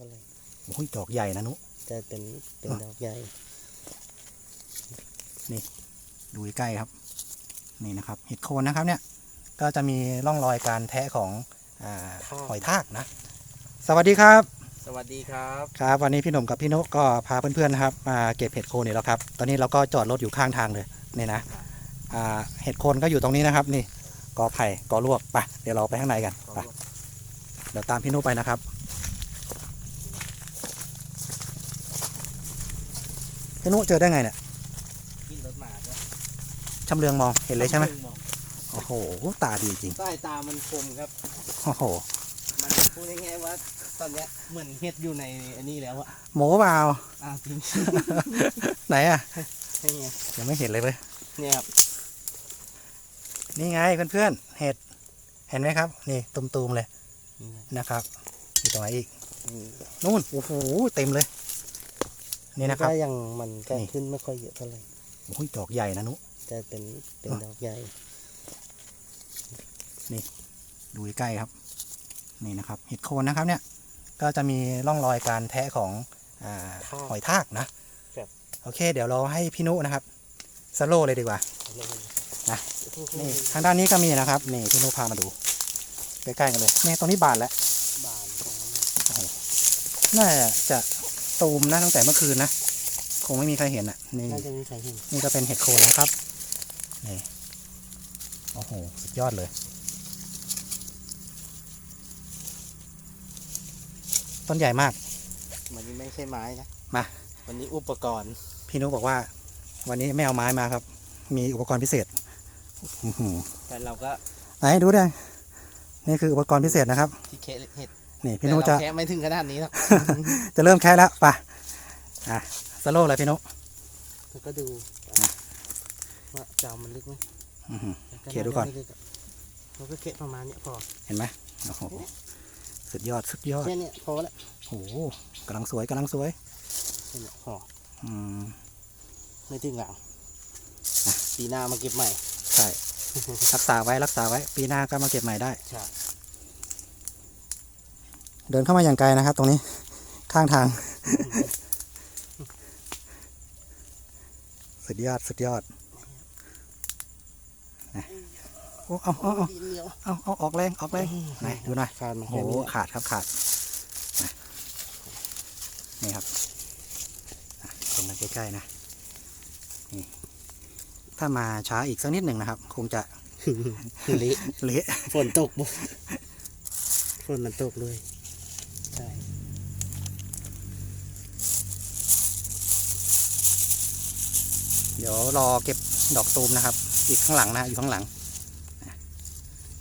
ท่าไหร่โอ้ยดอกใหญ่นะนุแต่เป็นเป็นดอกใหญ่ดูใกล้ๆครับ นี่นะครับ เห็ดโคนนะครับเนี่ย ก็จะมีร่องรอยการแทะของอาหอยทากนะ สวัสดีครับ สวัสดีครับ ครับ วันนี้พี่หนุ่มกับพี่นุก็พาเพื่อนๆนะครับมาเก็บเห็ดโคนนี่แล้วครับ ตอนนี้เราก็จอดรถอยู่ข้างทางเลยนี่นะอ่าเห็ดโคนก็อยู่ตรงนี้นะครับ นี่กอไผ่กอลวกไปเดี๋ยวเราไปข้างในกันไปเดี๋ยวตามพี่นุไปนะครับ นุเจอได้ไงเนี่ยกินรถหมาด้วยชำเลืองมองเห็นเลยใช่ไหมโอ้โหตาดีจริงใต้ตามันคมครับ โอ้โหมันพูดง่ายๆว่า ตอนเนี้ยเหมือนเห็ดอยู่ในอันนี้แล้วอะหมูเปล่าอ้าวจริงไหนอะนี่ไงยังไม่เห็นเลยเว้ยเนี่ยครับนี่ไงเพื่อนๆเห็ดเห็นไหมครับ นี่ตุมๆเลยนี่ไงนะครับมีตรงไหนอีกนี่นู่นโอ้โหเต็มเลย นี่นะครับก็ยังมันก็นี่ ขึ้นไม่ค่อยเยอะเท่าไหร่โอ้ยดอกใหญ่นะนุ แต่เป็นเป็นดอกใหญ่ดูใกล้ๆครับ นี่นะครับ เห็ดโคนนะครับเนี่ยก็จะมีร่องรอยการแทะของอาหอยทากนะโอเค เดี๋ยวเราให้พี่นุนะครับสโลว์เลยดีกว่า นะนี่ทางด้านนี้ก็มีนะครับนี่พี่นุพามาดูใกล้ๆกันเลยนี่ตรงนี้บานแล้วบานตรงนั้นน่าจะ ตูมนะตั้งแต่เมื่อคืนนะ คงไม่มีใครเห็นอะ นี่ น่าจะมีใครเห็นนี่ก็เป็นเห็ดโคนนะครับ นี่ โอ้โห สุดยอดเลย ต้นใหญ่มากมันนี้ไม่ใช่ไม้นะ มา วันนี้อุปกรณ์ พี่นุบอกว่า วันนี้ไม่เอาไม้มาครับ มีอุปกรณ์พิเศษอื้อหือแต่เราก็ไหนดูได้ นี่คืออุปกรณ์พิเศษนะครับ ที่เคะเห็ด นี่แต่พี่นุเราจะแคะไม่ถึงขนาดนี้หรอกจะเริ่มแค่แล้วไปอะสโลว์เลยพี่นุแล้วก็ดูว่าจามมันลึกไหมอื้อหือแล้วเขี่ยดูก่อนไม่ลึะเราก็เคะประมาณเนี้ยพอเห็นไหมโอ้โหสุดยอดสุดยอดแค่เนี้ยพอแล้วโอ้โหกำลังสวยกำลังสวยแค่เนี้ยพออืมไม่ถึงหลังปีหน้ามาเก็บใหม่ ใช่ รักษาไว้รักษาไว้ ปีหน้าก็มาเก็บใหม่ได้ใช่ เดินเข้ามาอย่างไกลนะครับ ตรงนี้ข้างทาง สุดยอด สุดยอดนะโอ้เอาเอาเอาดินเหนียวเอาเอาออกแรงออกแรงไหนดูหน่อยขาดมาโอ้แค่โหนี้ขาดครับขาดนะนี่ครับอะตรงมาใกล้ๆนะนี่ถ้ามาช้าอีกสักนิดหนึ่งนะครับ คงจะเละเละฝนตกบ่ฝนมันตกเลย เดี๋ยวรอเก็บดอกตูมนะครับ อีกข้างหลังนะอยู่ข้างหลัง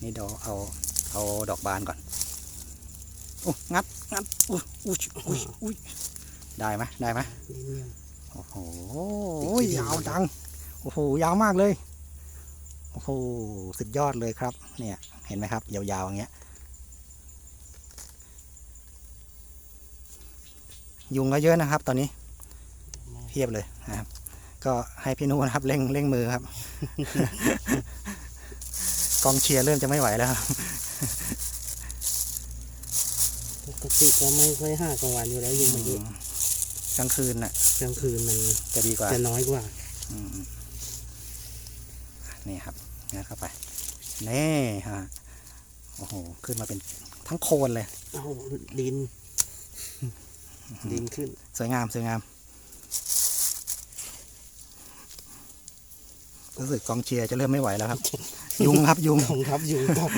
นี่เดี๋ยวเอาเอาดอกบานก่อนโอ้งัดงัดอุ้ยอุ้ยอุ้ยอุ้ยได้ไหมได้ไหมโอ้โหยาวจังโอ้โหยาวมากเลยโอ้โหสุดยอดเลยครับ เนี่ยเห็นไหมครับ ยาวๆอย่างเงี้ย ยุงก็เยอะนะครับ ตอนนี้เพียบเลยนะครับ ก็ให้พี่นุนะครับเร่งเร่งมือครับ กองเชียร์เริ่มจะไม่ไหวแล้วครับปกติก็ไม่ค่อยห้ากลางวันอยู่แล้วยุงมันเยอะกลางคืนน่ะกลางคืนมันจะดีกว่าจะน้อยกว่าอืมนี่ครับงัดเข้าไปนี่ฮะโอ้โหขึ้นมาเป็นทั้งโคนเลยเอ้าดิน ดินขึ้น สวยงามสวยงาม รู้สึกกองเชียร์จะเริ่มไม่ไหวแล้วครับ ยุงครับยุงของครับยุงครับ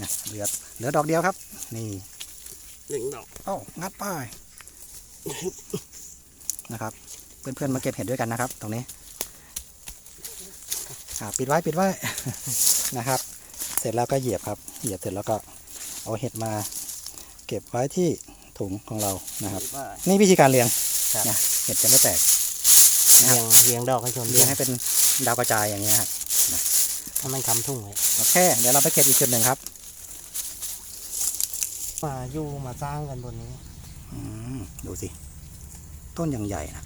นะเหลือเหลือดอกเดียวครับ นี่หนึ่งดอกเอ้างัดป้ายนะครับ เพื่อนๆมาเก็บเห็ดด้วยกันนะครับ ตรงนี้อ่าปิดไว้ปิดไว้ นะครับ เสร็จแล้วก็เหยียบครับ เหยียบเสร็จแล้วก็เอาเห็ดมา เก็บไว้ที่ ถุงของเรานะครับ ว่า นี่วิธีการเรียงครับ นะเห็ดจะไม่แตกเรียงเรียงดอกให้ชนเรียงให้เป็นดาวกระจายอย่างเงี้ยครับถ้ามันคำทุ่งไว้โอเค เดี๋ยวเราไปเก็บอีกจุดหนึ่งครับมาอยู่มาสร้างกันบนนี้ อืมดูสิ ต้นอย่างใหญ่นะ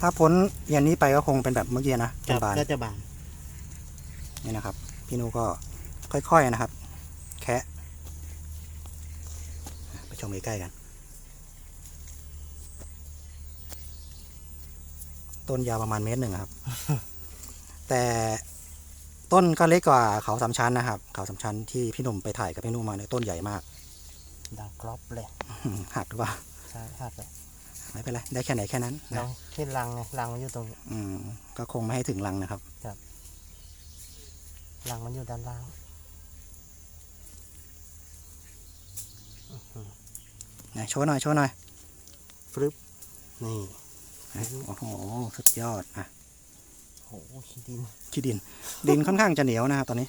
ถ้าพ้นอย่างนี้ไปก็คงเป็นแบบเมื่อกี้นะเป็นบาน ก็จะบานนี่นะครับ พี่นุก็ค่อยๆนะครับ แคะไป ชมใกล้ๆกัน ต้นยาวประมาณเมตรหนึ่งอะครับ แต่ต้นก็เล็กกว่าเขาสามชั้นนะครับ เขาสามชั้นที่พี่หนุ่มไปถ่ายกับพี่นุ่มมาเนี่ยต้นใหญ่มากดังกรอบเลยหักหรือเปล่าใช่หักเลยไม่เป็นไรได้แค่ไหนแค่นั้นน้อนะงที่รังไงรังมันอยู่ตรงนี้อืมก็คงไม่ให้ถึงรังนะครับรังมันอยู่ด้านล่าง นะโชว์หน่อยโชว์หน่อยฟรึบนี่นะโอ้โหสุดยอดอะโอ้โหขี้ดินขี้ดิน ดินค่อนข้างจะเหนียวนะครับตอนนี้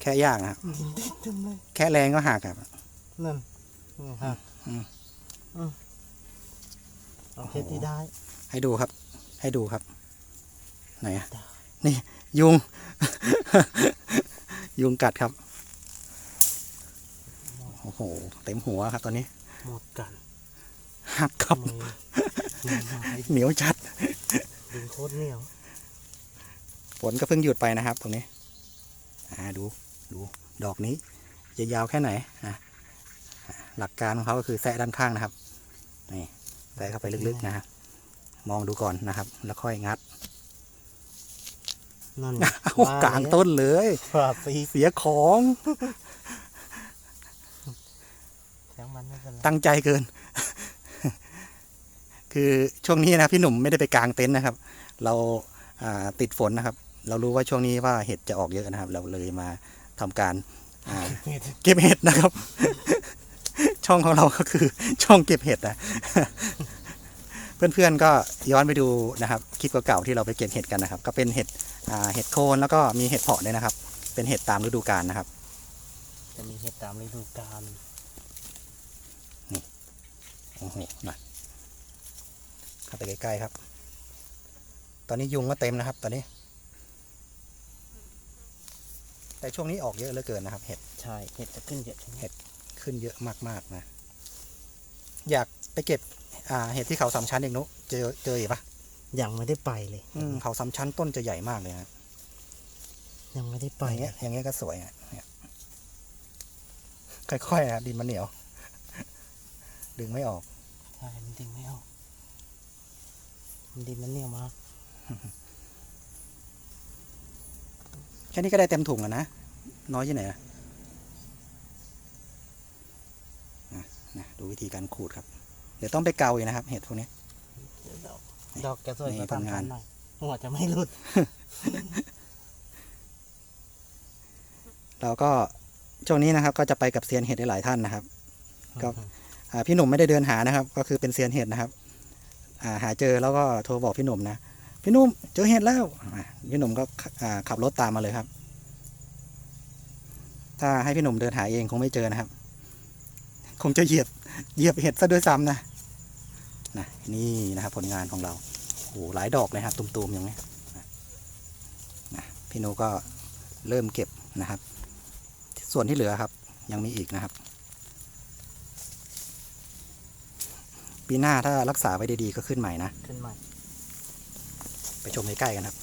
แค่ยากนะครับดินเด็ดจังเลยแค่แรงก็หักครับนั่นนี่ฮะอืมอืมเอาเพชรที่ได้ ให้ดูครับ ให้ดูครับ ไหนอะได้นี่ ยุง ยุงกัดครับ โอ้โห เต็มหัวครับตอนนี้ หมดกันหักครับมือมือหายเหนียวจัดดินโคตรเหนียวฝนก็เพิ่งหยุดไปนะครับ ตรงนี้อ่าดูดูดอกนี้ จะยาวแค่ไหนนะอ่าหลักการของเขาก็คือแซะด้านข้างนะครับนี่แซะเข้าไปลึกๆนะครับมองดูก่อนนะครับ แล้วค่อยงัดนั่นเอากลางต้นเลยฝ่าปีเสียของ แสงมันไม่เป็นไร ตั้งใจเกิน คือช่วงนี้นะพี่หนุ่มไม่ได้ไปกางเต็นท์นะครับ เราอ่าติดฝนนะครับ เรารู้ว่าช่วงนี้ว่าเห็ดจะออกเยอะนะครับ เราเลยมาทำการอ่าเก็บเห็ดนะครับ ช่องของเราก็คือช่องเก็บเห็ดนะเพื่อนๆก็ย้อนไปดูนะครับคลิปเก่าๆที่เราไปเก็บเห็ดกันนะครับ ก็เป็นเห็ดอ่าเห็ดโคนแล้วก็มีเห็ดเพาะด้วยนะครับ เป็นเห็ดตามฤดูกาลนะครับ จะมีเห็ดตามฤดูกาล โอ้โหนะเข้าไปใกล้ๆครับ ตอนนี้ยุงก็เต็มนะครับ ตอนนี้ แต่ช่วงนี้ออกเยอะเหลือเกินนะครับ เห็ดใช่เห็ดจะขึ้นเยอะใช่ไหมเห็ดขึ้นเยอะมากๆนะ อยากไปเก็บ อ่า เห็ดที่เขาสามชั้นเองนุเจอเจออีกปะยังไม่ได้ไปเลย อืมเขาสามชั้นต้นจะใหญ่มากเลยนะยังไม่ได้ไปอย่างเงี้ยอย่างเงี้ยก็สวยอะเนี่ยค่อยๆนะดินมันเหนียว ดึงไม่ออกใช่มันดินไม่ออกมันดินมันเหนียวมากแค่นี้ก็ได้เต็มถุงแล้วนะ น้อยที่ไหนอะอะนะดูวิธีการขูดครับ เดี๋ยวต้องไปเกาอีกนะครับ เห็ดพวกนี้เดี๋ยวดอกดอกจะสวยนี่กว่าตามผลงานพันหน่อยหัวจะไม่หลุด เราก็ช่วงนี้นะครับ ก็จะไปกับเซียนเห็ดหลายๆท่านนะครับครับอ่า พี่หนุ่มไม่ได้เดินหานะครับ ก็คือเป็นเซียนเห็ดนะครับาหาเจอแล้วก็โทรบอกพี่หนุ่มนะพี่หนุ่มเจอเห็ดแล้วพี่หนุ่มก็ขับรถตามมาเลยครับ ถ้าให้พี่หนุ่มเดินหาเองคงไม่เจอนะครับ คงจะเหยียบเหยียบเห็ดซะด้วยซ้ำนะนะนี่นะครับผลงานของเราโอ้โหหลายดอกเลยครับตุ่มๆอย่างนี้นะพี่หนูก็เริ่มเก็บนะครับ ส่วนที่เหลือครับ ยังมีอีกนะครับ ปีหน้าถ้ารักษาไว้ดีๆก็ขึ้นใหม่นะ ขึ้นใหม่ ไปชมใกล้ๆกันครับ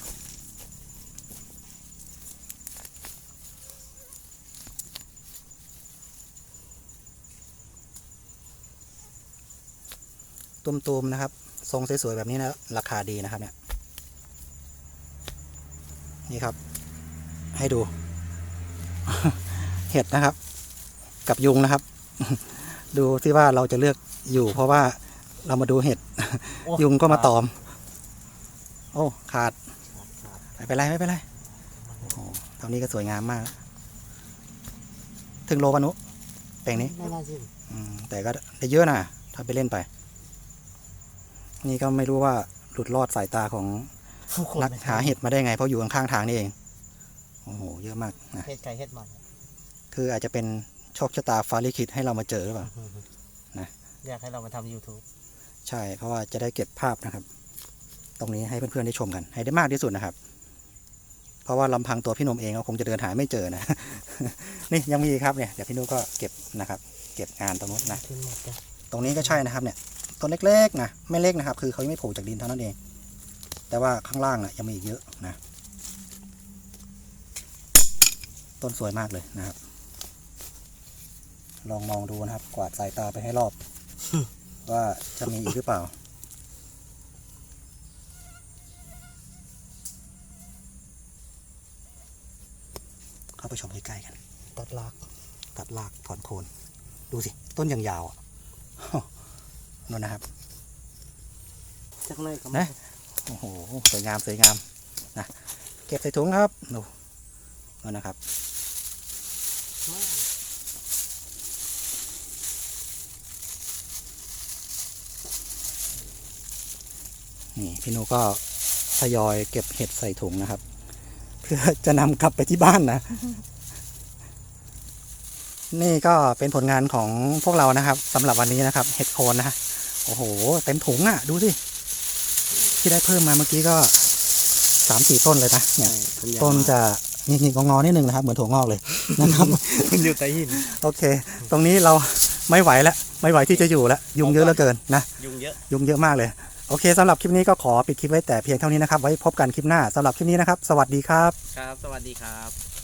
ตุมๆนะครับ ทรงสวยๆแบบนี้นะ ราคาดีนะครับเนี่ย นี่ครับ ให้ดู เห็ดนะครับ กับยุงนะครับ ดูที่ว่าเราจะเลือกอยู่เพราะว่า เรามาดูเห็ด โอ้ ยุงก็มาตอม โอ้ขาดขาดไม่เป็นไรไม่เป็นไรโอ้โหตอนนี้ก็สวยงามมาก ถึงโลปะนุแปลงนี้ ไม่น่าจริงอืมแต่ก็ได้เยอะนะถ้าไปเล่นไป นี่ก็ไม่รู้ว่าหลุดรอดสายตาของผู้คนนักหาเห็ดมาได้ไง เพราะอยู่ข้างๆทางนี่เอง โอ้โห เยอะมากนะเห็ดไก่เห็ดมันคืออาจจะเป็นโชคชะตาฟ้าลิขิตให้เรามาเจอหรือเปล่า นะ อยากให้เรามาทำ YouTube ใช่ เพราะว่าจะได้เก็บภาพนะครับ ตรงนี้ให้เพื่อนๆได้ชมกัน ให้ได้มากที่สุดนะครับ เพราะว่าลำพังตัวพี่หนมเองก็คงจะเดินหาไม่เจอนะ นี่ยังมีอีกครับเนี่ยเดี๋ยวพี่นุก็เก็บนะครับ เก็บงานตรงนู้นนะขึ้นหมดจ้ะตรงนี้ก็ใช่นะครับเนี่ยต้นเล็กๆนะไม่เล็กนะครับ คือเขายังไม่โผล่จากดินเท่านั้นเอง แต่ว่าข้างล่างน่ะยังมีอีกเยอะนะ ต้นสวยมากเลยนะครับ ลองมองดูนะครับ กวาดสายตาไปให้รอบ ว่าจะมีอีกหรือเปล่า เข้าไปชมใกล้ๆกัน ตัดรากตัดรากถอนโคน ดูสิ ต้นยังยาวอะนั่นนะครับจักหน่อยก็นะโอ้โหสวยงามสวยงามนะเก็บใส่ถุงครับดูนั่นนะครับ นี่พี่นุก็ทยอยเก็บเห็ดใส่ถุงนะครับ เพื่อจะนำกลับไปที่บ้านนะ นี่ก็เป็นผลงานของพวกเรานะครับสำหรับวันนี้นะครับ เห็ดโคนนะฮะโอ้โหเต็มถุงอะ ดูสิที่ได้เพิ่มมาเมื่อกี้ก็สามสี่ต้นเลยนะเนี่ยต้นจะหงิกๆงอๆนิดนึงนะครับ เหมือนถั่วงอกเลยนะครับมันอยู่ใต้หินโอเค ตรงนี้เราไม่ไหวแล้วไม่ไหวที่จะอยู่แล้วยุงเยอะเหลือเกินนะยุงเยอะยุงเยอะมากเลย โอเคสำหรับคลิปนี้ก็ขอปิดคลิปไว้แต่เพียงเท่านี้นะครับ ไว้พบกันคลิปหน้าสำหรับคลิปนี้นะครับ สวัสดีครับ ครับ สวัสดีครับ